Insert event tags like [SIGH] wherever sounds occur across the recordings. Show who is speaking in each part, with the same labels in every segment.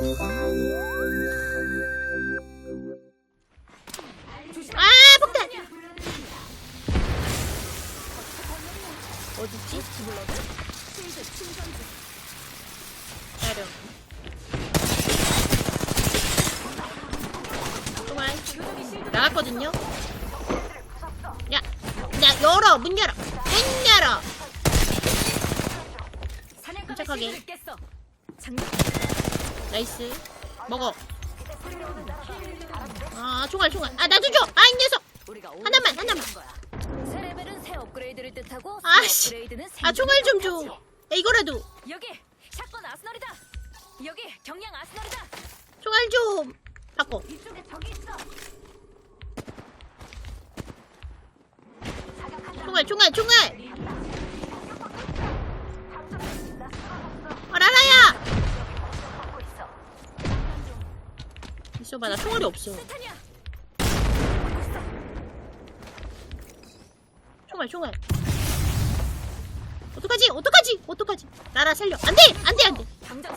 Speaker 1: 아 폭탄! 어딨지? 정말 나갔거든요. 야, 야 열어 문 열어 문 열어. 깜짝하게. 나이스 먹어 아 총알 총알 아 나도 줘아 이 녀석 하나만, 하나만.
Speaker 2: 새 레벨은 새 업그레이드를 뜻하고 새
Speaker 1: 아씨. 아 총알 좀
Speaker 2: 뜻하지.
Speaker 1: 줘. 야, 이거라도
Speaker 2: 여기 샷건 아스널이다. 여기 경량 아스널이다.
Speaker 1: 총알 좀 바꿔.
Speaker 2: 이쪽에 적이 있어.
Speaker 1: 총알 총알 총알. 아 라라야. 있어봐 나 총알이 없어. 총알 총알. 어떡하지 어떡하지 어떡하지. 라라 살려. 안돼 안돼 안돼.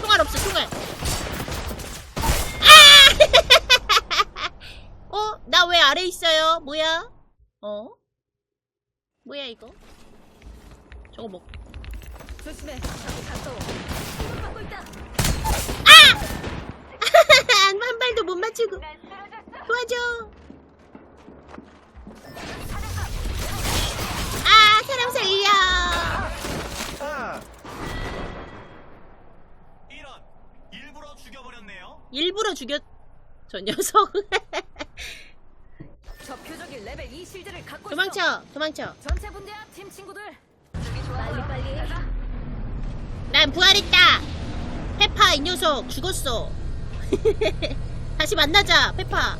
Speaker 1: 총알 없어 총알. 아! [LAUGHS] 어? 나 왜 아래 있어요? 뭐야? 어? 뭐야 이거? 저거 먹.
Speaker 2: 조심해. 가까워. 공격받고 있다. [LAUGHS]
Speaker 1: 한 발도 못 맞추고. 도와줘. 아, 사람 살려.
Speaker 3: 이런 일부러 죽여버렸네요.
Speaker 1: 일부러 죽였. 저 녀석. [LAUGHS]
Speaker 2: 저 표적일 레벨 2 실드를 갖고 있어.
Speaker 1: 도망쳐, 도망쳐.
Speaker 2: 전체 분대야 팀 친구들. 빨리 빨리.
Speaker 1: 난 부활했다. 페파 이 녀석 죽었어. [LAUGHS] 다시 만나자, 페파.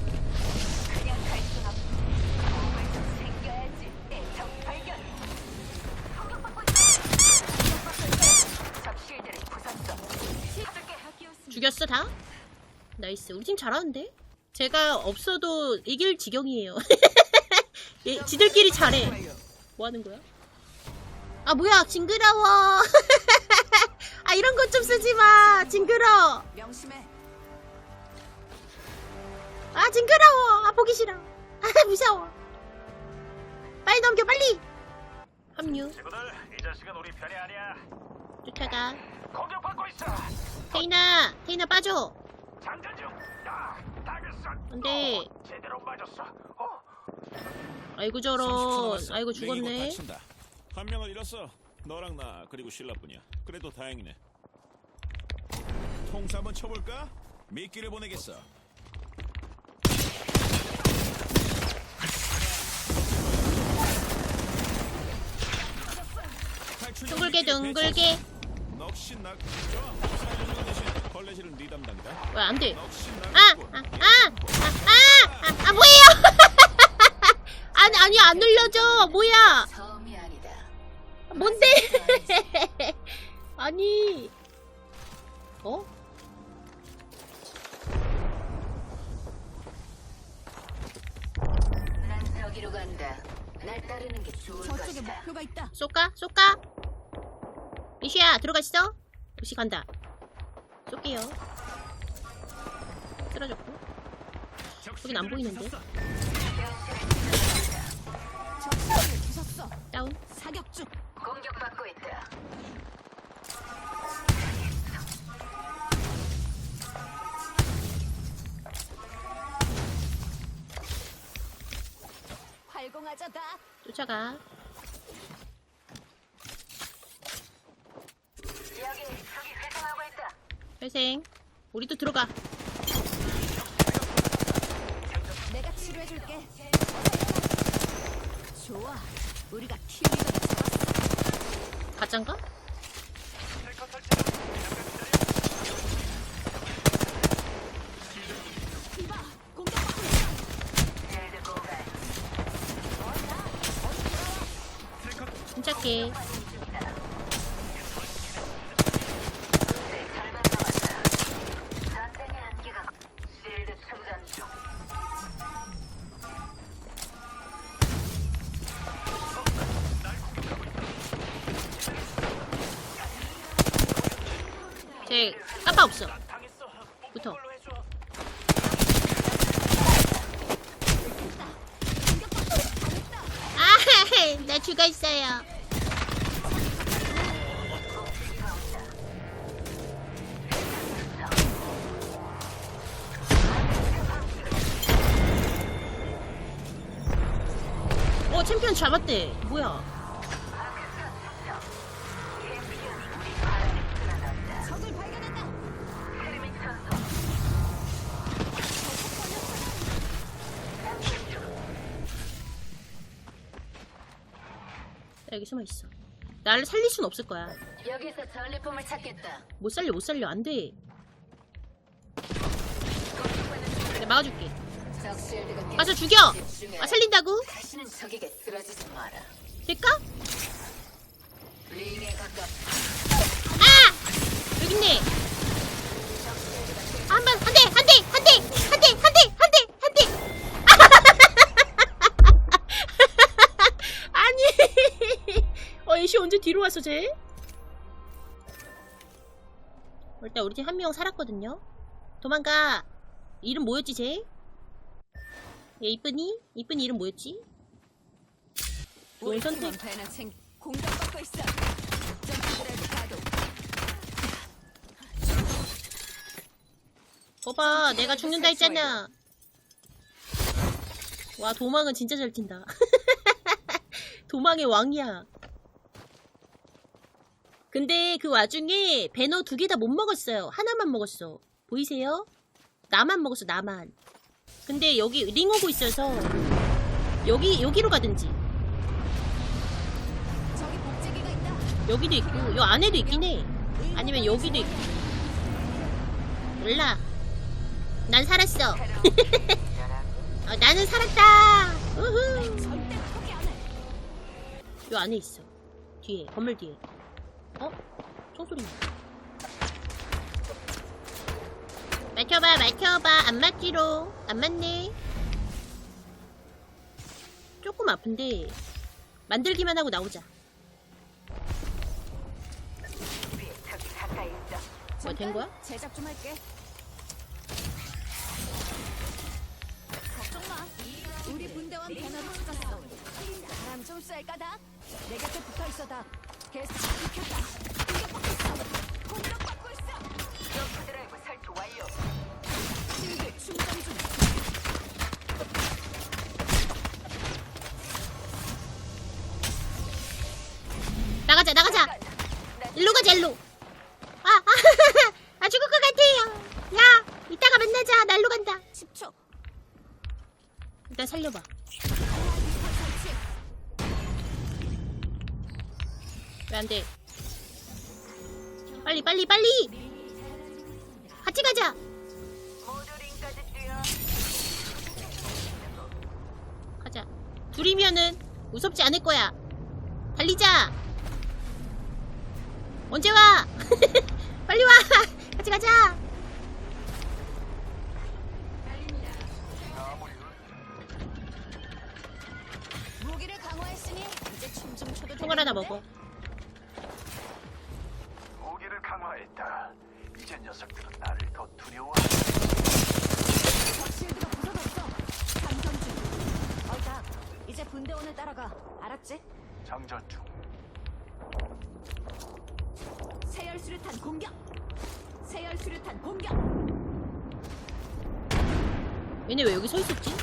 Speaker 1: 죽였어 다? 나이스. 우리 팀 잘하는데? 제가 없어도 이길 지경이에요. 얘, [LAUGHS] 지들끼리 잘해. 뭐 하는 거야? 아 뭐야 징그러워. [LAUGHS] 아 이런 것 좀 쓰지 마. 징그러.
Speaker 2: 명심해.
Speaker 1: 아 징그러워. 아 보기 싫어. [LAUGHS] 아 무서워. 빨리 넘겨 빨리. 합류.
Speaker 3: 친구들, 이 자식은 우리 편이 아니야.
Speaker 1: 쫓아가.
Speaker 3: 공격받고 있어.
Speaker 1: 테이나 테이나 빠져.
Speaker 3: 장전 중. 아, 당했어.
Speaker 1: 안돼.
Speaker 3: 어, 제대로 맞았어. 어.
Speaker 1: 아이고
Speaker 4: 30초
Speaker 1: 저런. 아이고 죽었네.
Speaker 4: 한 명을 잃었어. 너랑 나 그리고 신라뿐이야. 그래도 다행이네. 통수 한번 쳐볼까? 미끼를 보내겠어.
Speaker 1: 둥글게 둥글게.
Speaker 4: 배치했어. 넋이 날 좋아. 살려주는 대신 걸레질은 네 담당이다.
Speaker 1: 왜 안 돼? 아, 아, 아, 아, 아, 아, 뭐예요? [LAUGHS] 아니, 아니, 안 눌려져. 뭐야? 뭔데? [LAUGHS] 아니. 어?
Speaker 2: 난 저기로 간다. 날 따르는 게 좋을
Speaker 5: 저쪽에
Speaker 2: 것이다.
Speaker 5: 목표가 있다.
Speaker 1: 쏠까? 쏠까? 리시야, 들어가 있어? 리시 간다. 쏠게요. 쓰러졌고. 여긴 안 보이는데?
Speaker 5: 부쉈어.
Speaker 1: 다운.
Speaker 5: 사격 중. 활공하자다.
Speaker 1: 쫓아가.
Speaker 2: 여기 적이 회생하고 있다.
Speaker 1: 회생. 우리도 들어가.
Speaker 5: 내가 치료해줄게. 좋아. 우리가 킬리가 잡았어.
Speaker 1: 가짠가?
Speaker 5: 이
Speaker 1: 제 까빠 없어. 붙어. 아, [LAUGHS] 나 죽어 있어요. 어, 챔피언 잡았대. 뭐야? 여기 숨어 있어. 나를 살릴 순 없을 거야.
Speaker 2: 여기서 전리품을 찾겠다.
Speaker 1: 못 살려, 못 살려. 안 돼. 내가 막아줄게. 가서 죽여! 아, 살린다고?
Speaker 2: 다시는 적에게 쓰러지지 마라.
Speaker 1: 될까?
Speaker 2: 링에 가깝.
Speaker 1: 아! 여기 있네. 아, 한 번, 한 대, 한 대, 한 대, 한 대, 한 대, 한 대, 한 대. [LAUGHS] 아니. 어, 애쉬 언제 뒤로 왔어, 쟤? 일단 우리 팀 한 명 살았거든요. 도망가. 이름 뭐였지, 쟤? 얘 이쁜이? 이쁜이 이름 뭐였지? 좋은 선택.
Speaker 5: 배나 챙 공격받고 있어. 점프드라이브 가동.
Speaker 1: 거봐, 내가 죽는다 했잖아. 와, 도망은 진짜 잘 튄다. [LAUGHS] 도망의 왕이야. 근데 그 와중에 배너 두 개 다 못 먹었어요. 하나만 먹었어. 보이세요? 나만 먹었어, 나만. 근데 여기 링 오고 있어서 여기 여기로 가든지
Speaker 5: 저기 복제기가 있다.
Speaker 1: 여기도 있고 요 안에도 있긴 해. 아니면 여기도 있고. 몰라. 난 살았어. [LAUGHS] 어, 나는 살았다. 우후.
Speaker 5: 절대 포기 안 해.
Speaker 1: 요 안에 있어. 뒤에 건물 뒤에. 어? 총소리 나. 맞춰봐, 맞춰봐. 안 맞지로. 안 맞네. 조금 아픈데 만들기만 하고 나오자. 뭐 된 거야?
Speaker 5: 제작 좀 할게. 걱정 마. 우리 분대원 배너를 찾았어. 바람 좀 쐴까 다? 내 곁에 붙어 있어 다. 계속 지켰다. 공격받고 있어. 공격받고
Speaker 1: 나가자, 나가자. 일로 가자, 일로. 아, 아, [LAUGHS] 아, 죽을 것 같아요. 야, 이따가 만나자. 날로 간다.
Speaker 5: 10초.
Speaker 1: 일단 살려봐. 왜 안 돼? 빨리, 빨리, 빨리! 같이 가자! 가자. 둘이면은 무섭지 않을 거야. 달리자! 언제 와? [LAUGHS] 빨리 와! 같이 가자!
Speaker 5: 무기를 강화했으니 이제 춤좀 춰도
Speaker 1: 총알 하나? 먹어.
Speaker 3: 무기를 강화했다. 이제 녀석들은 두려워.
Speaker 5: 적 실드가 부서졌어. 감전 중. 어이다. 이제 분대원을 따라가. 알았지?
Speaker 3: 장전 중.
Speaker 5: 세열 수류탄 공격. 세열 수류탄 공격.
Speaker 1: 얘네 왜 여기 서 있었지?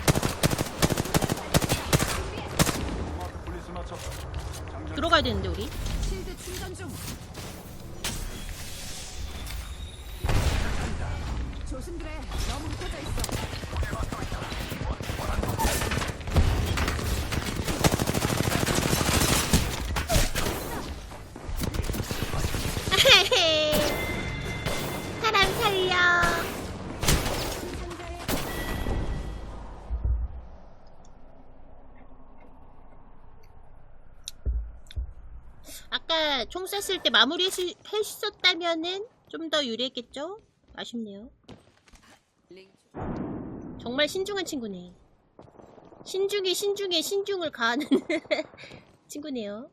Speaker 3: 분리수. 장전
Speaker 1: 들어가야 되는데, 우리? 아까 총 쐈을 때 마무리 했- 했었다면은 좀 더 유리했겠죠? 아쉽네요. 정말 신중한 친구네. 신중에 신중에 신중을 가하는 [LAUGHS] 친구네요.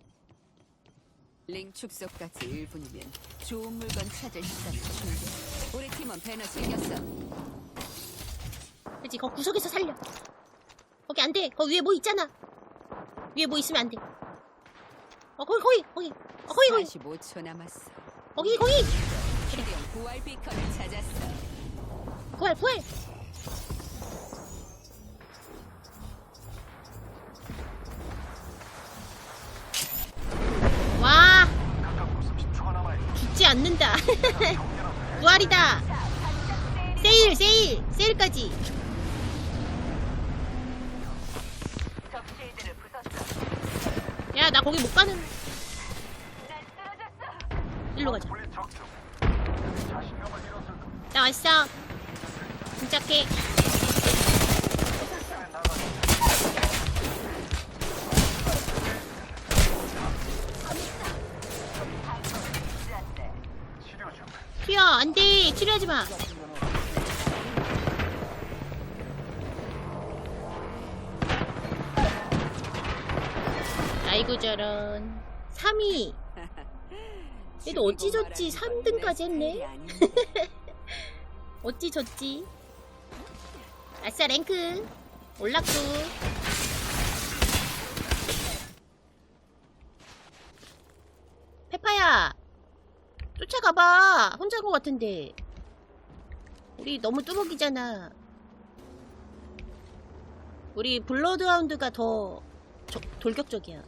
Speaker 5: 링 축소까지 1분이면 좋은 물건 찾을 시간이 충분. 우리 팀원 배너 챙겼어.
Speaker 1: 그렇지 거 구석에서 살려 거기 안 돼 거기 위에 뭐 있잖아 위에 뭐 있으면 안 돼 어 거기 거기 거기. 어 거기 거기.
Speaker 5: 45초 남았어.
Speaker 1: 거기 거기.
Speaker 5: 드디어 부활 비컨을 찾았어.
Speaker 1: 부활 부활 와.
Speaker 3: 가깝고 30초가 남아있다.
Speaker 1: 죽지 않는다. [LAUGHS] 부활이다. 세일 세일 세일까지 야 나 거기 못 가는 일로 가자. 나 왔어 침착해. 튀어 안돼 치료하지 마 저런 3위. 얘도 어찌 저찌 3등까지 했네. 어찌 졌지 아싸 랭크. 올랐고 페파야 쫓아가봐. 혼자 간것 같은데. 우리 너무 뚜벅이잖아. 우리 블러드하운드가 더 저- 돌격적이야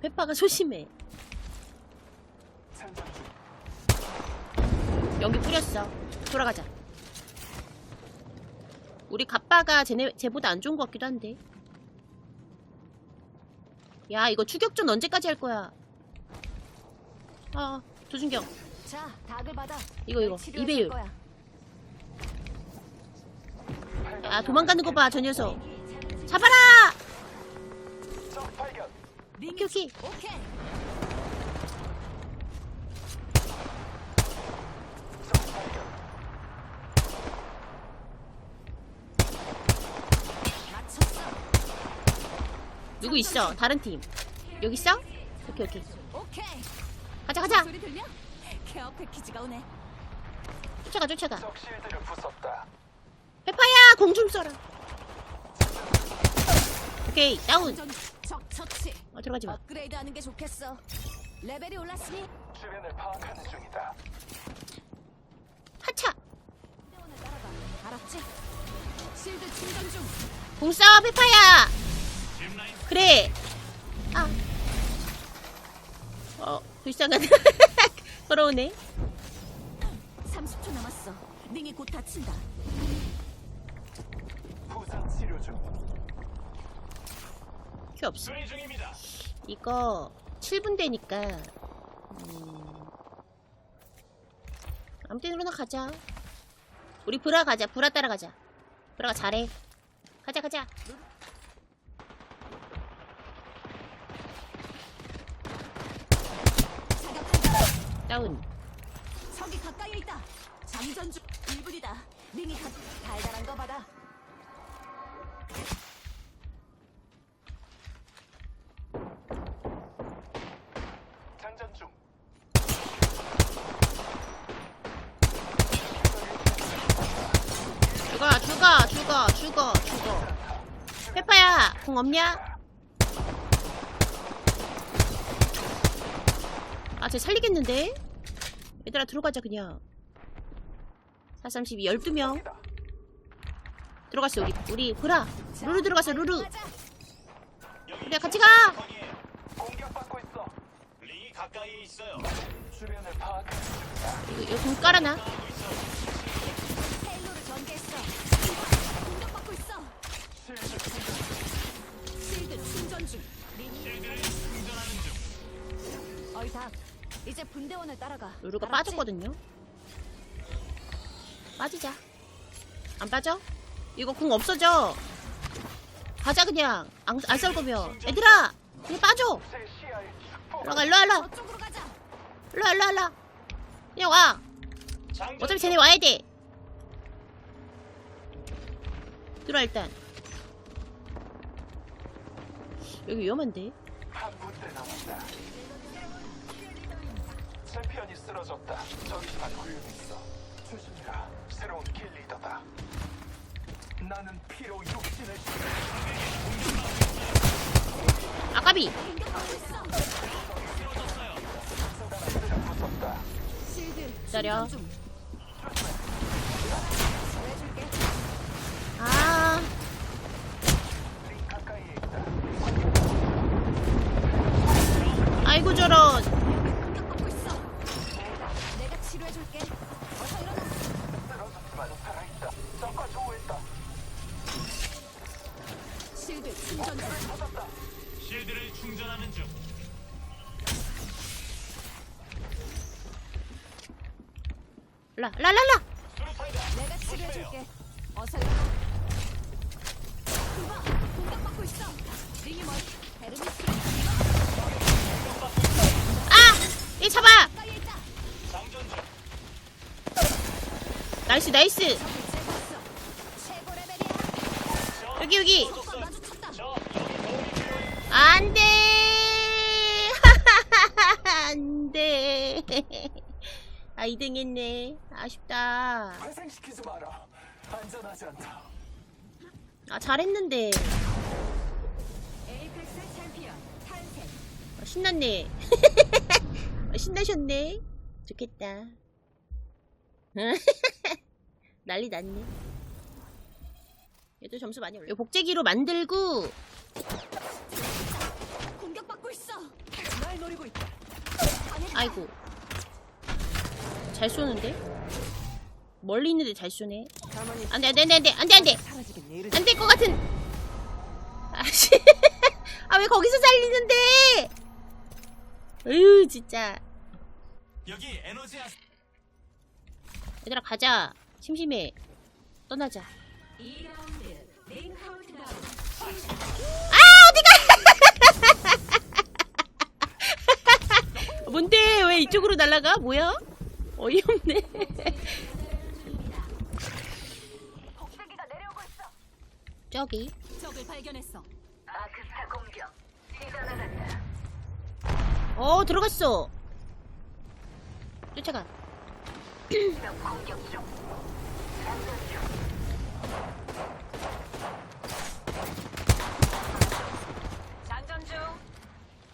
Speaker 1: 페파가 소심해. 연기 뿌렸어. 돌아가자. 우리 갑바가 쟤네, 쟤보다 안 좋은 것 같기도 한데. 야, 이거 추격전 언제까지 할 거야? 아, 조준경.
Speaker 5: 자, 닭을 받아.
Speaker 1: 이거, 이거. 이배율.
Speaker 5: 거야.
Speaker 1: 야, 도망가는 거 봐, 저 녀석. 잡아라! 오케이. 누구 있어? 다른 팀. 여기 있어? 오케이, 오케이.
Speaker 5: 오케이.
Speaker 1: 가자, 가자.
Speaker 5: 소리 들려? 케어 패키지가 오네.
Speaker 1: 쫓아가, 쫓아가.
Speaker 3: 적.
Speaker 1: 페파야, 공좀 써라. 오케이, 다운.
Speaker 5: 처치.
Speaker 1: 어, 들어가지 마.
Speaker 5: 업그레이드 하는 게 좋겠어. 레벨이 올랐으니
Speaker 3: 주변을 파악하는 중이다.
Speaker 1: 하차.
Speaker 5: 오늘 따라가. 알았지? 실드 충전 중.
Speaker 1: 공 쏴, 페파야! 그래! 아. 어, 불쌍한. 걸어오네.
Speaker 5: 30초 남았어. 링이 곧 다친다.
Speaker 3: 부상 치료 중.
Speaker 1: 큐 없어. 이거 7분 되니까, 음. 아무 때나 가자. 우리 브라 가자. 브라 따라가자. 브라가 잘해. 가자, 가자. 다운.
Speaker 5: 적이 가까이 있다. 장전 중. 1분이다. 링이 다 달달한 거 받아.
Speaker 1: 페파야, 공 없냐? 아, 쟤 살리겠는데? 얘들아, 들어가자, 그냥. 432, 12명.
Speaker 3: 여기다.
Speaker 1: 들어갔어, 우리. 우리, 브라. 루루 들어갔어, 루루. 우리 같이 가! 이거, 이거 공 깔아놔.
Speaker 3: 실드 충전 중.
Speaker 5: 어이 닭. 이제 분대원을 따라가.
Speaker 1: 루루가
Speaker 5: 알았지?
Speaker 1: 빠졌거든요. 빠지자. 안 빠져? 이거 공 없어져. 가자, 그냥. 안, 안썰 거면. 얘들아! 그냥 빠져! 일로가, 일로와, 일로와.
Speaker 5: 저쪽으로 가자.
Speaker 1: 일로와, 일로와, 일로와. 그냥 와. 어차피 쟤네 와야 돼. 들어와, 일단. 여기 위험한데?
Speaker 3: 한 군데 남았다. 챔피언이 쓰러졌다. 저기만 구름 있어. 조심해라. 새로운 길 리더다. 나는 피로 육신을
Speaker 1: 아까비 기다려.
Speaker 5: 충전 중.
Speaker 1: 라 라 라 라
Speaker 5: 내가 치료해줄게. 어서 일어나. 그봐 공격받고 있어. 링이 멀. 헤르미스
Speaker 1: 아얘 잡아
Speaker 5: 가까이에 있다.
Speaker 1: 나이스 나이스
Speaker 5: 적을 제거했어. 최고 레벨이야.
Speaker 1: 여기 여기
Speaker 5: 적과 마주쳤다.
Speaker 1: 안 돼 안 돼 아 2등 했네 아쉽다
Speaker 3: 발생시키지 마라. 안전하지 않다.
Speaker 1: 아 잘했는데
Speaker 5: 에이펙스 챔피언 탄생.
Speaker 1: 아, 신났네 [LAUGHS] 아, 신나셨네 좋겠다 [LAUGHS] 난리 났네 얘도 점수 많이 올려 복제기로 만들고
Speaker 5: 공격받고 있어. 날 노리고 있다.
Speaker 1: 아이고 잘 쏘는데? 멀리 있는데 잘 쏘네. 안돼 안돼 안돼 안돼 안돼 안될 것 같은. 아씨. [LAUGHS] 아 왜 거기서 살리는데? 으 진짜.
Speaker 4: 여기 에너지아
Speaker 1: 얘들아 가자. 심심해. 떠나자. 아 어디가? [LAUGHS] 뭔데? 왜 이쪽으로 날아가? 뭐야 어이없네
Speaker 2: 복대기가 내려오고 있어.
Speaker 1: 저기
Speaker 5: 적을 발견했어.
Speaker 2: 아크스타 공격. 시전하겠다.
Speaker 1: 어 들어갔어 쫓아가
Speaker 2: 명 공격 중. 장전 중. 장전 중.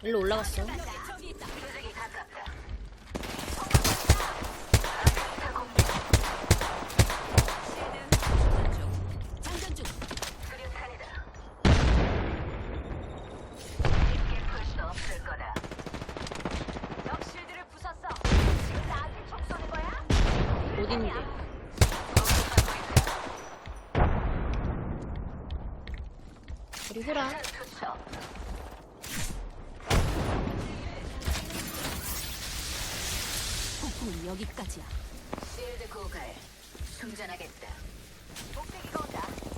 Speaker 1: 일로 올라갔어
Speaker 5: 저기 있다.
Speaker 2: 표적이 가깝다.
Speaker 5: 장전 중.
Speaker 2: 수류탄이다. 쉽게 풀 수 없을 거다. 적 실드를 부쉈어. 지금 나한테 총 쏘는 거야?
Speaker 1: 어디 있는데
Speaker 2: 공격받고 있다.
Speaker 1: 우리
Speaker 2: 투척.
Speaker 5: 폭풍은 여기까지야.
Speaker 2: 실드 고갈. 충전하겠다. 복대기가 온다.